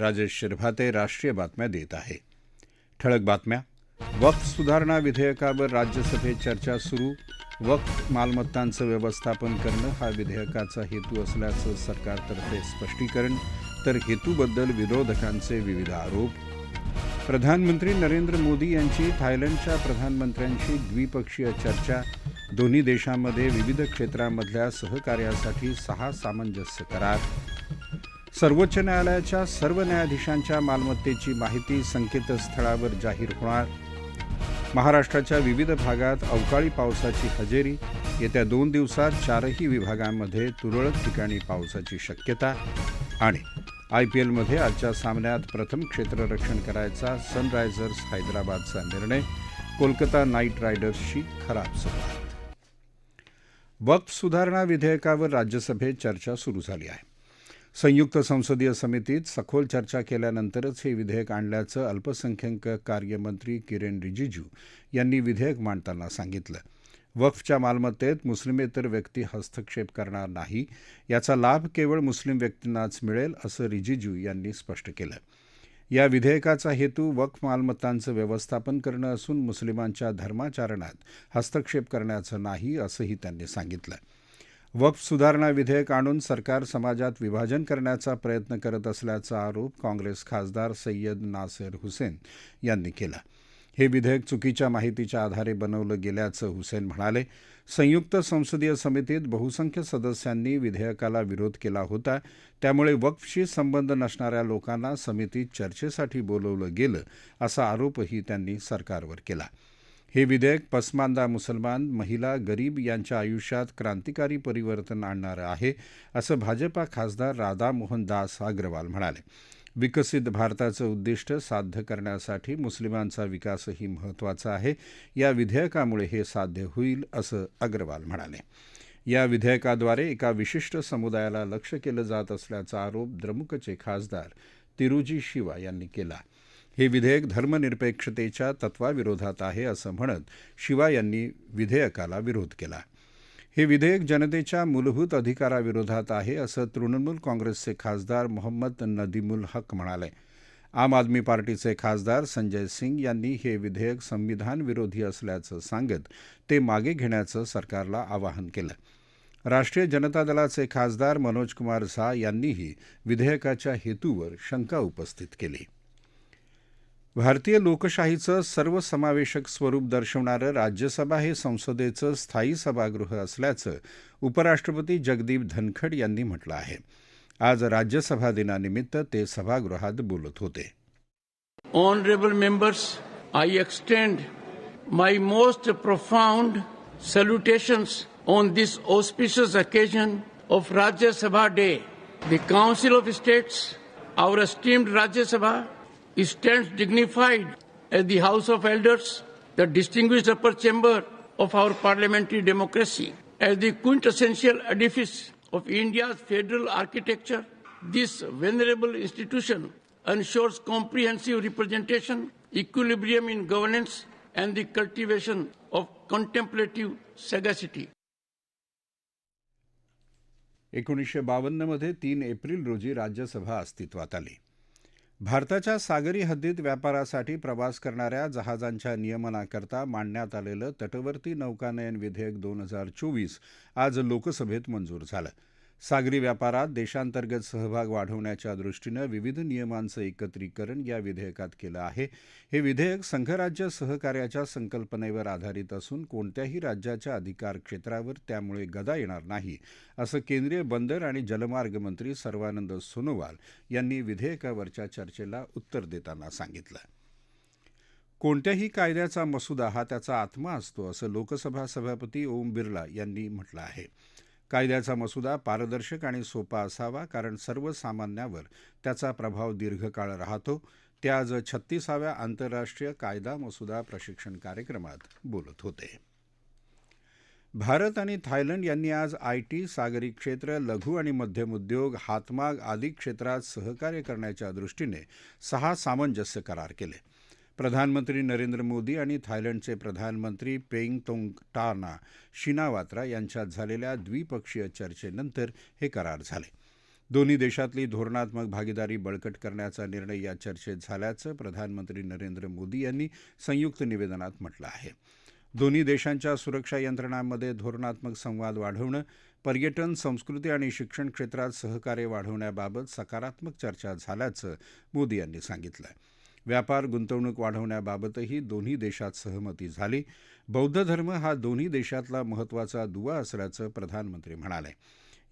राजेश शिरभाते राष्ट्रीय बातम्या देत आहे. ठळक बातम्या. वक्फ सुधारणा विधेयकावर राज्यसभेत चर्चा सुरू. वक्फ मालमत्तांचं व्यवस्थापन करणं हा विधेयकाचा हेतू असल्याचं सरकारतर्फे स्पष्टीकरण तर हेतूबद्दल विरोधकांचे विविध आरोप. प्रधानमंत्री नरेंद्र मोदी यांची थायलंडच्या प्रधानमंत्र्यांशी द्विपक्षीय चर्चा. दोन्ही देशांमध्ये विविध क्षेत्रांमधल्या सहकार्यासाठी सहा सामंजस्य करार. सर्वोच्च न्यायालयाच्या सर्व न्यायाधीशांच्या मालमत्तेची माहिती संकेतस्थळावर जाहीर होणार. महाराष्ट्राच्या विविध भागात अवकाळी पावसाची हजेरी. येत्या दोन दिवसात चारही विभागांमध्ये तुरळक ठिकाणी पावसाची शक्यता आणि आय पी एलमध्ये आजच्या सामन्यात प्रथम क्षेत्ररक्षण करायचा सनरायझर्स हैदराबादचा निर्णय. कोलकाता नाईट रायडर्सशी खराब संवाद. वक्फ सुधारणा विधेयकावर राज्यसभेत चर्चा सुरू झाली आहे. संयुक्त संसदीय समितीत सखोल चर्चा केल्यानंतरच हे विधेयक आणल्याचं अल्पसंख्याक कार्यमंत्री किरेन रिजिजू यांनी विधेयक मांडताना सांगितलं. वक्फच्या मालमत्तेत मुस्लिमेतर व्यक्ती हस्तक्षेप करणार नाही याचा लाभ केवळ मुस्लिम व्यक्तींनाच मिळेल असं रिजिजू यांनी स्पष्ट केलं. या विधेयकाचा हेतू वक्फ मालमत्तांचं व्यवस्थापन करणं असून मुस्लिमांच्या धर्माचरणात हस्तक्षेप करण्याचं नाही असंही त्यांनी सांगितलं. वक्फ सुधारणा विधेयक आणून सरकार समाजात विभाजन करण्याचा प्रयत्न करत असल्याचा आरोप काँग्रेस खासदार सय्यद नासेर हुसेन यांनी केला. हे विधेयक चुकीच्या माहितीच्या आधारे बनवलं गेल्याचं हुसेन म्हणाले संयुक्त संसदीय समितीत बहुसंख्य सदस्यांनी विधेयकाला विरोध केला होता त्यामुळे वक्फशी संबंध नसणाऱ्या लोकांना समितीत चर्चेसाठी बोलवलं गेलं असा आरोपही त्यांनी सरकारवर केला. हे विधेयक पसमांदा मुसलमान महिला गरीब यांच्या आयुष्यात क्रांतिकारी परिवर्तन आणणारं आहे असं भाजपा खासदार राधामोहन दास अग्रवाल म्हणाले. विकसित भारताचं उद्दिष्ट साध्य करण्यासाठी मुस्लिमांचा विकासही महत्त्वाचा आहे. या विधेयकामुळे हे साध्य होईल असं अग्रवाल म्हणाले. या विधेयकाद्वारे एका विशिष्ट समुदायाला लक्ष्य केलं जात असल्याचा आरोप द्रमुकचे खासदार तिरुजी शिवा यांनी केला. हे विधेयक धर्मनिरपेक्षतेच्या तत्वाविरोधात आहे असं म्हणत शिवा यांनी विधेयकाला विरोध केला. हे विधेयक जनतेच्या मूलभूत अधिकाराविरोधात आहे असं तृणमूल काँग्रेसचे खासदार मोहम्मद नदीमुल हक म्हणाले. आम आदमी पार्टीचे खासदार संजय सिंग यांनी हे विधेयक संविधान विरोधी असल्याचं सांगत ते मागे घेण्याचं सरकारला आवाहन केलं. राष्ट्रीय जनता दलाचे खासदार मनोज कुमार झा यांनीही विधेयकाच्या हेतूवर शंका उपस्थित केली. भारतीय लोकशाहीचं सर्वसमावेशक स्वरूप दर्शवणारं राज्यसभा हे संसदेचं स्थायी सभागृह असल्याचं उपराष्ट्रपती जगदीप धनखड यांनी म्हटलं आहे. आज राज्यसभा दिनानिमित्त ते सभागृहात बोलत होते. Honourable members I extend my most profound salutations on this auspicious occasion of Rajya Sabha day the council of states our esteemed Rajya Sabha stands dignified as the House of Elders, the distinguished upper chamber of our parliamentary democracy. As the quintessential edifice of India's federal architecture, this venerable institution ensures comprehensive representation, equilibrium in governance, and the cultivation of contemplative sagacity. एकोणीसशे बावन्नमध्ये तीन April रोजी राज्यसभा अस्तित्वात आली भारताच्या सागरी हद्दीत व्यापारासाठी प्रवास करणाऱ्या जहाजांच्या नियमनाकरता मांडण्यात आलेलं तटवर्ती नौकानयन विधेयक दोन हजार चोवीस आज लोकसभेत मंजूर झालं. सागरी व्यापारात देशांतर्गत सहभाग वाढवण्याच्या दृष्टीनं विविध नियमांचं एकत्रीकरण या विधेयकात केलं आहे. हे विधेयक संघराज्य सहकार्याच्या संकल्पनेवर आधारित असून कोणत्याही राज्याच्या अधिकार क्षेत्रावर त्यामुळे गदा येणार नाही असं केंद्रीय बंदर आणि जलमार्ग मंत्री सर्वानंद सोनोवाल यांनी विधेयकावरच्या चर्चेला उत्तर देताना सांगितलं. कोणत्याही कायद्याचा मसुदा हा त्याचा आत्मा असतो असं लोकसभा सभापती ओम बिर्ला यांनी म्हटलं आहे. कायद्याचा मसुदा पारदर्शक आणि सोपा असावा कारण सर्वसामान्यावर त्याचा प्रभाव दीर्घकाळ राहतो. ते आज छत्तीसाव्या आंतरराष्ट्रीय कायदा मसुदा प्रशिक्षण कार्यक्रमात बोलत होते. भारत आणि थायलंड यांनी आज आयटी सागरी क्षेत्र लघु आणि मध्यम उद्योग हातमाग आदी क्षेत्रात सहकार्य करण्याच्या दृष्टीने सहा सामंजस्य करार केले. प्रधानमंत्री नरेंद्र मोदी आणि थायलंडचे प्रधानमंत्री पेंग तोंग टाना शिनावात्रा यांच्यात झालेल्या द्विपक्षीय चर्चेनंतर हे करार झाले. दोन्ही देशातली धोरणात्मक भागीदारी बळकट करण्याचा निर्णय या चर्चेत झाल्याचं प्रधानमंत्री नरेंद्र मोदी यांनी संयुक्त निवेदनात म्हटलं आहे. दोन्ही देशांच्या सुरक्षा यंत्रणांमध्ये धोरणात्मक संवाद वाढवणं पर्यटन संस्कृती आणि शिक्षण क्षेत्रात सहकार्य वाढवण्याबाबत सकारात्मक चर्चा झाल्याचं मोदी यांनी सांगितलं. व्यापार गुंतवणूक वाढवण्याबाबतही दोन्ही देशात सहमती झाली. बौद्ध धर्म हा दोन्ही देशातला महत्त्वाचा दुवा असल्याचं प्रधानमंत्री म्हणाले.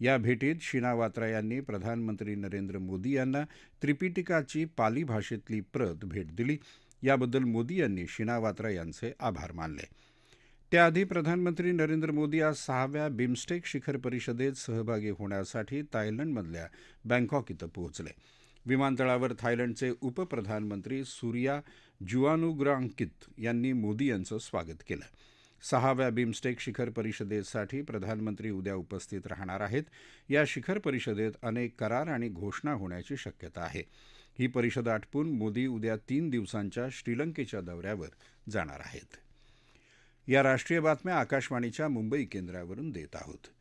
या भेटीत शीना वात्रा यांनी प्रधानमंत्री नरेंद्र मोदी यांना त्रिपिटिकाची पाली भाषेतली प्रत भेट दिली. याबद्दल मोदी यांनी शीना वात्रा यांचे आभार मानले. त्याआधी प्रधानमंत्री नरेंद्र मोदी आज सहाव्या बिमस्टेक शिखर परिषदेत सहभागी होण्यासाठी थायलंडमधल्या बँकॉक इथं पोहोचले. विमानतळावर थायलंडचे उपप्रधानमंत्री सूर्या जुआनुग्रांकित यांनी मोदी यांचं स्वागत केलं. सहाव्या बिमस्टेक शिखर परिषदेसाठी प्रधानमंत्री उद्या उपस्थित राहणार आहेत. या शिखर परिषदेत अनेक करार आणि घोषणा होण्याची शक्यता आहे. ही परिषद आटपून मोदी उद्या तीन दिवसांच्या श्रीलंकेच्या दौऱ्यावर जाणार आहेत. या राष्ट्रीय बातम्या आकाशवाणीच्या मुंबई केंद्रावरून देत आहोत.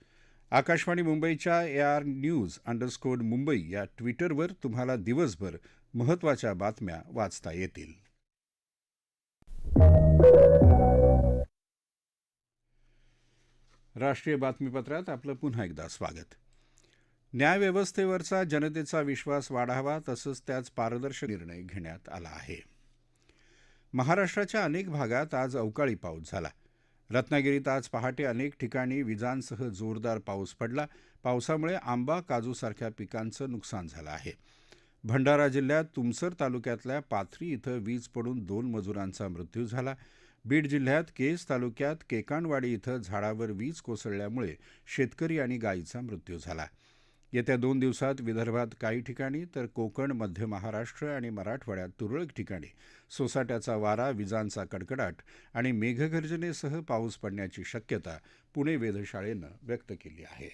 आकाशवाणी मुंबईच्या A R news underscore Mumbai या ट्विटरवर तुम्हाला दिवसभर महत्त्वाच्या बातम्या वाचता येतील. राष्ट्रीय बातमीपत्रात आपलं पुन्हा एकदा स्वागत. न्यायव्यवस्थेवरचा जनतेचा विश्वास वाढावा तसंच त्याच पारदर्शक निर्णय घेण्यात आला आहे. महाराष्ट्राच्या अनेक भागात आज अवकाळी पाऊस झाला. रत्नागिरीत आज पहाटे अनेक ठिकाणी विजांसह जोरदार पाऊस पडला. पावसामुळे आंबा काजूसारख्या पिकांचं नुकसान झालं आहे. भंडारा जिल्ह्यात तुमसर तालुक्यातल्या पाथरी इथं वीज पडून दोन मजुरांचा मृत्यू झाला. बीड जिल्ह्यात केज तालुक्यात केकानवाडी इथं झाडावर वीज कोसळल्यामुळे शेतकरी आणि गायीचा मृत्यू झाला. येत्या दोन दिवसात विदर्भात काही ठिकाणी तर कोकण मध्य महाराष्ट्र आणि मराठवाड्यात तुरळक ठिकाणी. सोसाट्याचा वारा विजांचा कडकडाट आणि मेघगर्जनेसह पाऊस पडण्याची शक्यता पुणे वेधशाळेनं व्यक्त केली आहे.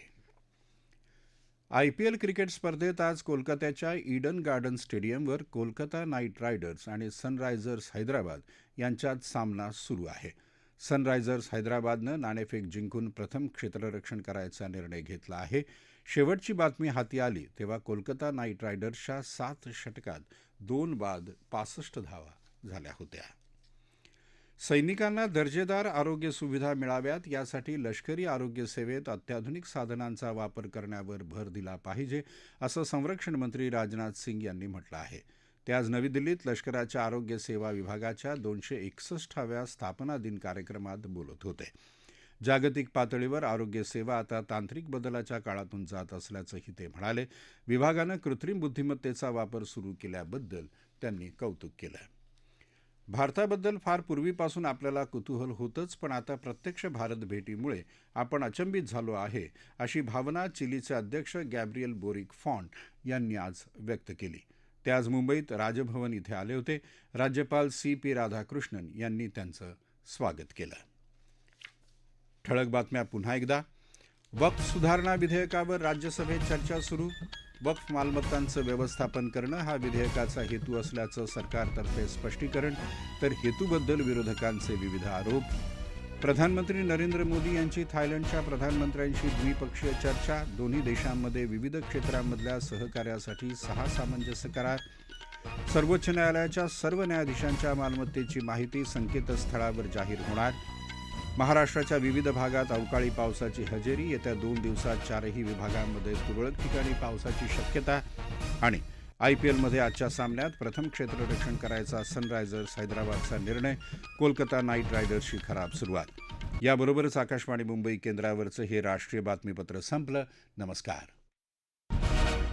आयपीएल क्रिकेट स्पर्धेत आज कोलकात्याच्या ईडन गार्डन स्टेडियमवर कोलकाता नाईट रायडर्स आणि सनरायझर्स हैदराबाद यांच्यात सामना सुरू आहे. सनरायझर्स हैदराबादनं नाणेफेक जिंकून प्रथम क्षेत्ररक्षण करायचा निर्णय घेतला आहे. शेवटची बातमी हाती आली तेव्हा कोलकाता नाईट रायडर्सच्या सात षटकात दोन बाद पासष्ट धावा झाल्या होत्या. सैनिकांना दर्जेदार आरोग्य सुविधा मिळाव्यात यासाठी लष्करी आरोग्य सेवेत अत्याधुनिक साधनांचा वापर करण्यावर भर दिला पाहिजे असं संरक्षण मंत्री राजनाथ सिंग यांनी म्हटलं आहे. ते आज नवी दिल्लीत लष्कराच्या आरोग्य सेवा विभागाच्या दोनशे एकसष्टाव्या स्थापना दिन कार्यक्रमात बोलत होते. जागतिक पातळीवर आरोग्य सेवा आता तांत्रिक बदलाच्या काळातून जात असल्याचंही ते म्हणाले. विभागानं कृत्रिम बुद्धिमत्तेचा वापर सुरू केल्याबद्दल त्यांनी कौतुक केलं. भारताबद्दल फार पूर्वीपासून आपल्याला कुतूहल होतंच पण आता प्रत्यक्ष भारत भेटीमुळे आपण अचंबित झालो आहे अशी भावना चिलीचे अध्यक्ष गॅब्रियल बोरिक फॉन्ट यांनी आज व्यक्त केली. ते आज मुंबईत राजभवन इथे आले होते. राज्यपाल सी पी राधाकृष्णन यांनी त्यांचं स्वागत केलं. ठळक बातम्या पुन्हा एकदा. वक्फ सुधारणा विधेयकावर राज्यसभेत चर्चा सुरू. वक्फ मालमत्तांचं व्यवस्थापन करणं हा विधेयकाचा हेतू असल्याचं सरकारतर्फे स्पष्टीकरण तर हेतूबद्दल विरोधकांचे विविध आरोप. प्रधानमंत्री नरेंद्र मोदी यांची थायलंडच्या प्रधानमंत्र्यांशी द्विपक्षीय चर्चा दोन्ही देशांमध्ये विविध क्षेत्रांमधल्या सहकार्यासाठी सहा सामंजस्य करार. सर्वोच्च न्यायालयाच्या सर्व न्यायाधीशांच्या मालमत्तेची माहिती संकेतस्थळावर जाहीर होणार. महाराष्ट्राच्या विविध भागात अवकाळी पावसाची हजेरी. येत्या दोन दिवसात चारही विभागांमध्ये तुरळक ठिकाणी पावसाची शक्यता आणि आयपीएलमध्ये आजच्या सामन्यात प्रथम क्षेत्ररक्षण करायचा सनरायझर्स हैदराबादचा निर्णय. कोलकाता नाईट रायडर्सची खराब सुरुवात. याबरोबरच आकाशवाणी मुंबई केंद्रावरचं हे राष्ट्रीय बातमीपत्र संपलं. नमस्कार.